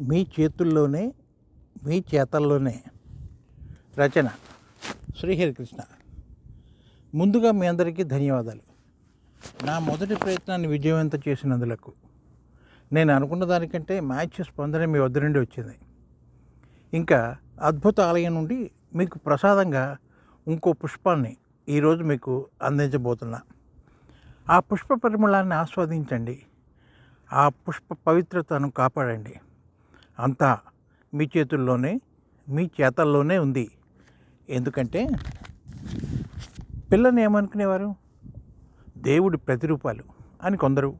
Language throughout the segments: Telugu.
మీ చేతుల్లోనే మీ చేతల్లోనే రచన శ్రీహరికృష్ణ. ముందుగా మీ అందరికీ ధన్యవాదాలు. నా మొదటి ప్రయత్నాన్ని విజయవంతం చేసినందులకు. నేను అనుకున్న దానికంటే మ్యాచ్ స్పందన మీ వద్ద నుండి వచ్చింది. ఇంకా అద్భుత ఆలయం నుండి మీకు ప్రసాదంగా ఇంకో పుష్పాన్ని ఈరోజు మీకు అందించబోతున్నా. ఆ పుష్ప పరిమళాన్ని ఆస్వాదించండి. ఆ పుష్ప పవిత్రతను కాపాడండి. అంతా మీ చేతుల్లోనే మీ చేతల్లోనే ఉంది. ఎందుకంటే పిల్లని ఏమనుకునేవారు? దేవుడి ప్రతిరూపాలు అని కొందరు.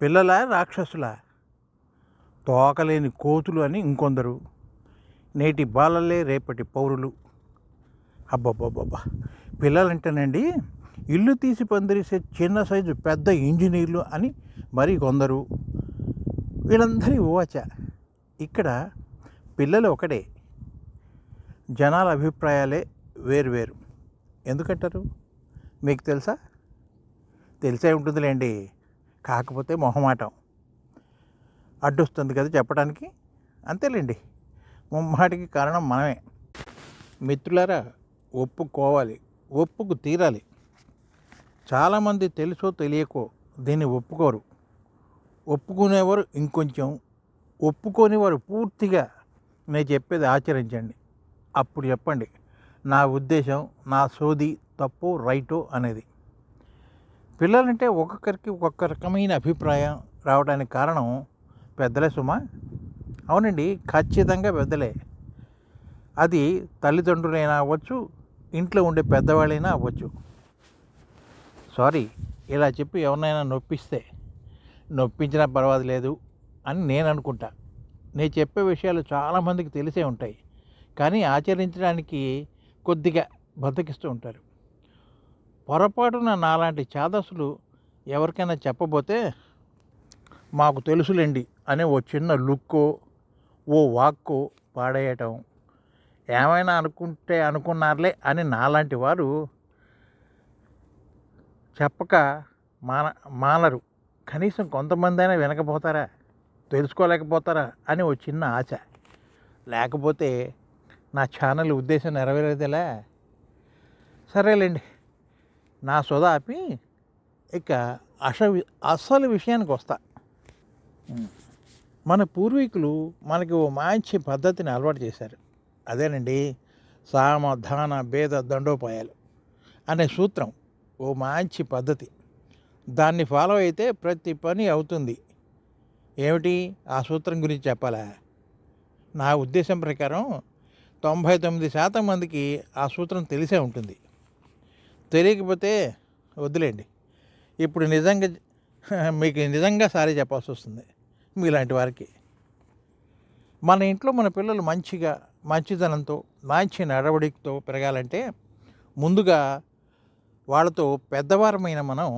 పిల్లల రాక్షసుల? తోకలేని కోతులు అని ఇంకొందరు. నేటి బాలలే రేపటి పౌరులు. అబ్బబ్బబ్బబ్బా! పిల్లలంటేనండి ఇల్లు తీసి పందిరిసే చిన్న సైజు పెద్ద ఇంజనీర్లు అని మరి కొందరు. వీళ్ళందరి ఊవచ ఇక్కడ పిల్లలు ఒకటే. జనాల అభిప్రాయాలే వేరువేరు ఎందుకంటారు? మీకు తెలుసా? తెలిసే ఉంటుందిలేండి. కాకపోతే మొహమాటం. అడ్డొస్తుంది కదా చెప్పడానికి? అంతేలేండి. ముమ్మాటికి కారణం మనమే. మిత్రులారా ఒప్పుకోవాలి. ఒప్పుకు తీరాలి. చాలామంది తెలుసో తెలియకో దీన్ని ఒప్పుకోరు. ఒప్పుకునేవారు ఇంకొంచెం ఒప్పుకోనివారు పూర్తిగా నేను చెప్పేది ఆచరించండి. అప్పుడు చెప్పండి నా ఉద్దేశం నా సోది తప్పు రైటో అనేది. పిల్లలంటే ఒక్కొక్కరికి ఒక్కొక్క రకమైన అభిప్రాయం రావడానికి కారణం పెద్దలే సుమా. అవునండి ఖచ్చితంగా పెద్దలే. అది తల్లిదండ్రులైనా అవ్వచ్చు ఇంట్లో ఉండే పెద్దవాళ్ళైనా అవ్వచ్చు. సారీ ఇలా చెప్పి ఎవరినైనా నొప్పిస్తే నొప్పించినా పర్వాలేదు అని నేను అనుకుంటా నేను చెప్పే విషయాలు చాలామందికి తెలిసే ఉంటాయి. కానీ ఆచరించడానికి కొద్దిగా బద్దకిస్తూ ఉంటారు. పొరపాటున నాలాంటి చాదసులు ఎవరికైనా చెప్పబోతే మాకు తెలుసులేండి అనే ఓ చిన్న లుక్కో ఓ వాక్కో పాడేయటం. ఏమైనా అనుకుంటే అనుకున్నారులే అని నాలాంటి వారు చెప్పక మాన మానరు. కనీసం కొంతమంది అయినా వినకపోతారా? తెలుసుకోలేకపోతారా అని ఓ చిన్న ఆశ. లేకపోతే నా ఛానల్ ఉద్దేశం నెరవేరేదిలా? సరేలేండి. నా సొద ఇక అస అసలు విషయానికి వస్తా. మన పూర్వీకులు మనకి ఓ మంచి పద్ధతిని అలవాటు చేశారు. అదేనండి సామ ధాన భేద దండోపాయాలు అనే సూత్రం ఓ మంచి పద్ధతి. దాన్ని ఫాలో అయితే ప్రతి పని అవుతుంది. ఏమిటి ఆ సూత్రం గురించి చెప్పాలా? నా ఉద్దేశం ప్రకారం తొంభై తొమ్మిది శాతం మందికి ఆ సూత్రం తెలిసే ఉంటుంది. తెలియకపోతే వద్దులేండి. ఇప్పుడు నిజంగా మీకు నిజంగా సారీ చెప్పాల్సి వస్తుంది మీలాంటి వారికి. మన ఇంట్లో మన పిల్లలు మంచిగా మంచితనంతో మంచి నడవడికతో పెరగాలంటే ముందుగా వాళ్ళతో పెద్దవారమైన మనం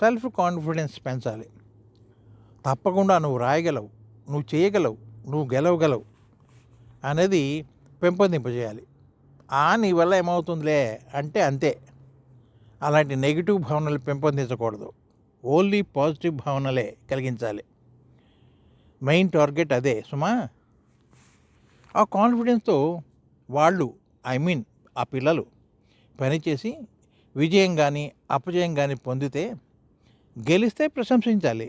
సెల్ఫ్ కాన్ఫిడెన్స్ పెంచాలి. తప్పకుండా నువ్వు రాయగలవు నువ్వు చేయగలవు నువ్వు గెలవగలవు అనేది పెంపొందింపజేయాలి. ఆ నీ వల్ల ఏమవుతుందిలే అంటే అంతే. అలాంటి నెగిటివ్ భావనలు పెంపొందించకూడదు. ఓన్లీ పాజిటివ్ భావనలే కలిగించాలి. మెయిన్ టార్గెట్ అదే సుమా. ఆ కాన్ఫిడెన్స్తో వాళ్ళు ఐ మీన్ ఆ పిల్లలు పనిచేసి విజయం కానీ అపజయం కానీ పొందితే గెలిస్తే ప్రశంసించాలి.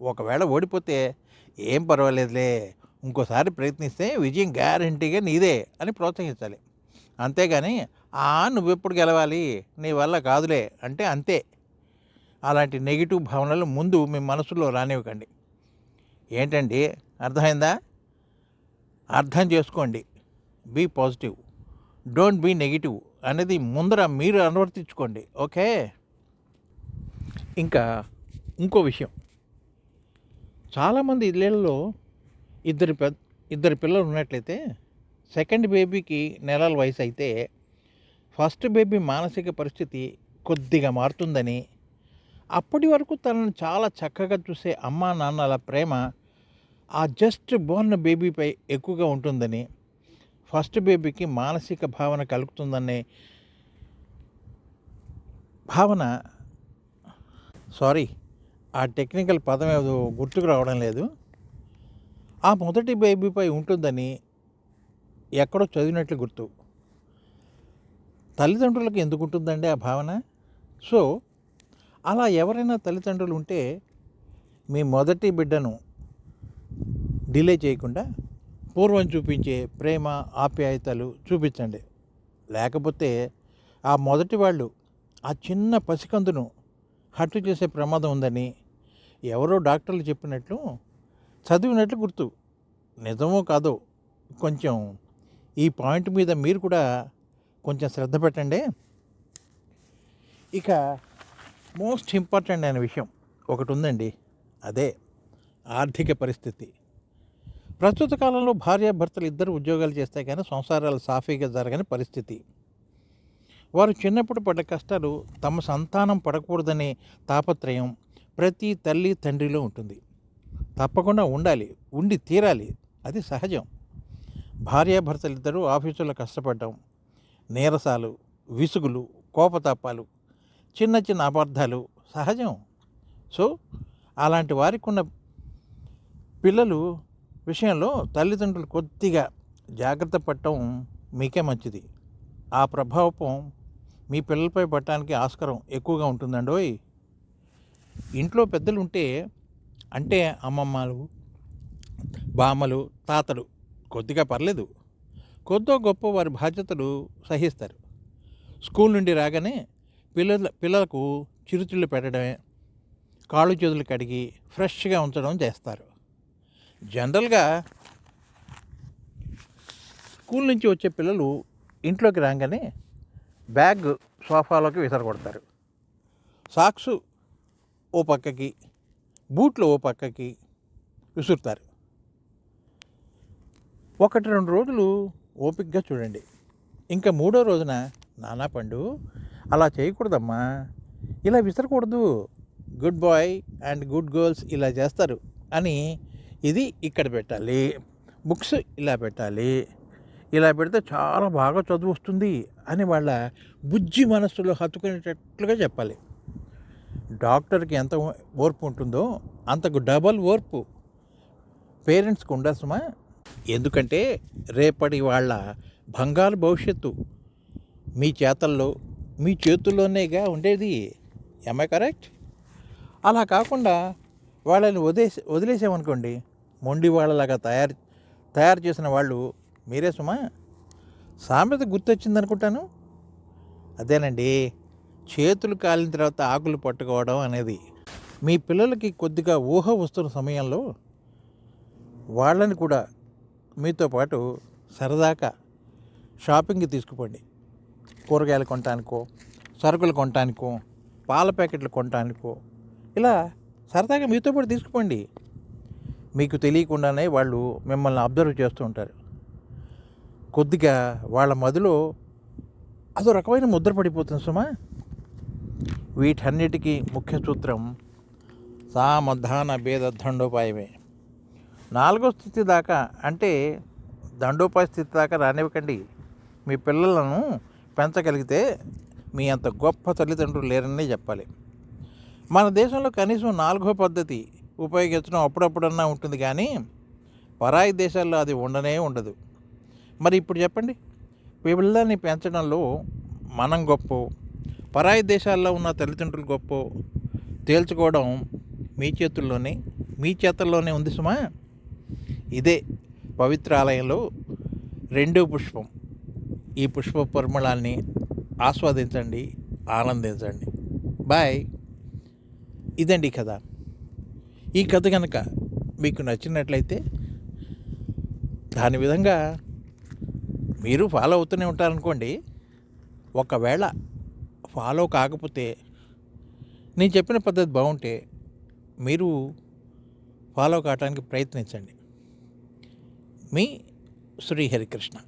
ఒకవేళ ఓడిపోతే ఏం పర్వాలేదులే ఇంకోసారి ప్రయత్నిస్తే విజయం గ్యారంటీగా నీదే అని ప్రోత్సహించాలి. అంతేగాని ఆ నువ్వెప్పుడు గెలవాలి నీ వల్ల కాదులే అంటే అంతే. అలాంటి నెగిటివ్ భావనలు ముందు మీ మనసులో రానివ్వకండి. ఏంటండి? అర్థమైందా? అర్థం చేసుకోండి. Be positive don't be negative అనేది ముందర మీరు అనువర్తించుకోండి. ఓకే? ఇంకా ఇంకో విషయం. చాలామంది ఇళ్ళల్లో ఇద్దరు పెద్ద ఇద్దరు పిల్లలు ఉన్నట్లయితే సెకండ్ బేబీకి నెలల వయసు అయితే ఫస్ట్ బేబీ మానసిక పరిస్థితి కొద్దిగా మారుతుందని అప్పటి వరకు తనను చాలా చక్కగా చూసే అమ్మా నాన్నల ప్రేమ ఆ జస్ట్ బోర్న్ బేబీపై ఎక్కువగా ఉంటుందని ఫస్ట్ బేబీకి మానసిక భావన కలుగుతుందనే భావన సారీ ఆ టెక్నికల్ పదం ఏదో గుర్తుకు రావడం లేదు. ఆ మొదటి బేబీపై ఉంటుందని ఎక్కడో చదివినట్లు గుర్తు. తల్లిదండ్రులకు ఎందుకు ఉంటుందండి ఆ భావన? సో అలా ఎవరైనా తల్లిదండ్రులు ఉంటే మీ మొదటి బిడ్డను డిలే చేయకుండా పూర్వం చూపించే ప్రేమ ఆప్యాయతలు చూపించండి. లేకపోతే ఆ మొదటి వాళ్ళు ఆ చిన్న పసికందును హట్టు చేసే ప్రమాదం ఉందని ఎవరో డాక్టర్లు చెప్పినట్లు చదివినట్లు గుర్తు. నిజమో కాదో కొంచెం ఈ పాయింట్ మీద మీరు కూడా కొంచెం శ్రద్ధ పెట్టండి. ఇక మోస్ట్ ఇంపార్టెంట్ అయిన విషయం ఒకటి ఉందండి అదే ఆర్థిక పరిస్థితి. ప్రస్తుత కాలంలో భార్యాభర్తలు ఇద్దరు ఉద్యోగాలు చేస్తే కానీ సంసారాలు సాఫీగా జరగని పరిస్థితి. వారు చిన్నప్పుడు పడ్డ కష్టాలు తమ సంతానం పడకూడదనే తాపత్రయం ప్రతి తల్లి తండ్రిలో ఉంటుంది. తప్పకుండా ఉండాలి ఉండి తీరాలి అది సహజం. భార్యాభర్తలిద్దరూ ఆఫీసులో కష్టపడడం నీరసాలు విసుగులు కోపతాపాలు చిన్న చిన్న అపార్థాలు సహజం. సో అలాంటి వారికి ఉన్న పిల్లలు విషయంలో తల్లిదండ్రులు కొద్దిగా జాగ్రత్త పడటం మీకే మంచిది. ఆ ప్రభావం మీ పిల్లలపై పట్టడానికి ఆస్కారం ఎక్కువగా ఉంటుందండోయ్ ఇంట్లో పెద్దలు ఉంటే అంటే అమ్మమ్మలు బామ్మలు తాతలు కొద్దిగా పర్లేదు. కొద్దో గొప్ప వారి బాధ్యతలు సహిస్తారు. స్కూల్ నుండి రాగానే పిల్లల పిల్లలకు చిరుతిళ్ళు పెట్టడమే కాళ్ళు చేతులు కడిగి ఫ్రెష్గా ఉంచడం చేస్తారు. జనరల్గా స్కూల్ నుంచి వచ్చే పిల్లలు ఇంట్లోకి రాగానే బ్యాగ్ సోఫాలోకి విసరగొడతారు. సాక్స్ ఓ పక్కకి బూట్లు ఓ పక్కకి విసురుతారు. ఒకటి రెండు రోజులు ఓపిక్గా చూడండి. ఇంకా మూడో రోజున నానా పండు అలా చేయకూడదమ్మా. ఇలా విసరకూడదు. Good boy and good girls ఇలా చేస్తారు అని ఇది ఇక్కడ పెట్టాలి. బుక్స్ ఇలా పెట్టాలి. ఇలా పెడితే చాలా బాగా చదువు వస్తుంది అని వాళ్ళ బుజ్జి మనస్సులో హత్తుకునేటట్లుగా చెప్పాలి. డాక్టర్కి ఎంత ఓర్పు ఉంటుందో అంతకు డబల్ ఓర్పు. పేరెంట్స్కి ఉండసమా ఎందుకంటే రేపటి వాళ్ళ బంగారు భవిష్యత్తు మీ చేతల్లో మీ చేతుల్లోనేగా ఉండేది. ఎంఐ కరెక్ట్ అలా కాకుండా వాళ్ళని వదిలేసి వదిలేసామనుకోండి మొండి వాళ్ళలాగా తయారు తయారు చేసిన వాళ్ళు మీరే సుమా? సామెత గుర్తొచ్చింది అనుకుంటాను అదేనండి చేతులు కాలిన తర్వాత ఆకులు పట్టుకోవడం అనేది. మీ పిల్లలకి కొద్దిగా ఊహ వస్తున్న సమయంలో వాళ్ళని కూడా మీతో పాటు సరదాగా షాపింగ్కి తీసుకుపోండి. కూరగాయలు కొనటానికో సరుకులు కొనటానికో పాల ప్యాకెట్లు కొనటానికో ఇలా సరదాగా మీతో పాటు తీసుకుపోండి. మీకు తెలియకుండానే వాళ్ళు మిమ్మల్ని అబ్జర్వ్ చేస్తూ ఉంటారు. కొద్దిగా వాళ్ళ మదిలో అదో రకమైన ముద్ర పడిపోతుంది సుమా. వీటన్నిటికీ ముఖ్య సూత్రం సామధాన భేద దండోపాయమే. నాలుగో స్థితి దాకా అంటే దండోపాయ స్థితి దాకా రానివ్వకండి. మీ పిల్లలను పెంచగలిగితే మీ అంత గొప్ప తల్లిదండ్రులు లేరనే చెప్పాలి. మన దేశంలో కనీసం నాలుగో పద్ధతి ఉపయోగించడం అప్పుడప్పుడన్నా ఉంటుంది కానీ పరాయి దేశాల్లో అది ఉండనే ఉండదు. మరి ఇప్పుడు చెప్పండి. పిల్లల్ని పెంచడంలో మనం గొప్ప పరాయి దేశాల్లో ఉన్న తల్లిదండ్రులు గొప్ప తేల్చుకోవడం మీ చేతుల్లోనే మీ చేతుల్లోనే ఉంది సుమా. ఇదే పవిత్ర ఆలయంలో రెండో పుష్పం. ఈ పుష్ప పరిమళాన్ని ఆస్వాదించండి ఆనందించండి. బాయ్. ఇదండి కథ. ఈ కథ కనుక మీకు నచ్చినట్లయితే దాని విధంగా మీరు ఫాలో అవుతూనే ఉంటారనుకోండి ఒకవేళ ఫాలో కాకపోతే నేను చెప్పిన పద్ధతి బాగుంటే మీరు ఫాలో కావడానికి ప్రయత్నించండి. మీ శ్రీహరికృష్ణ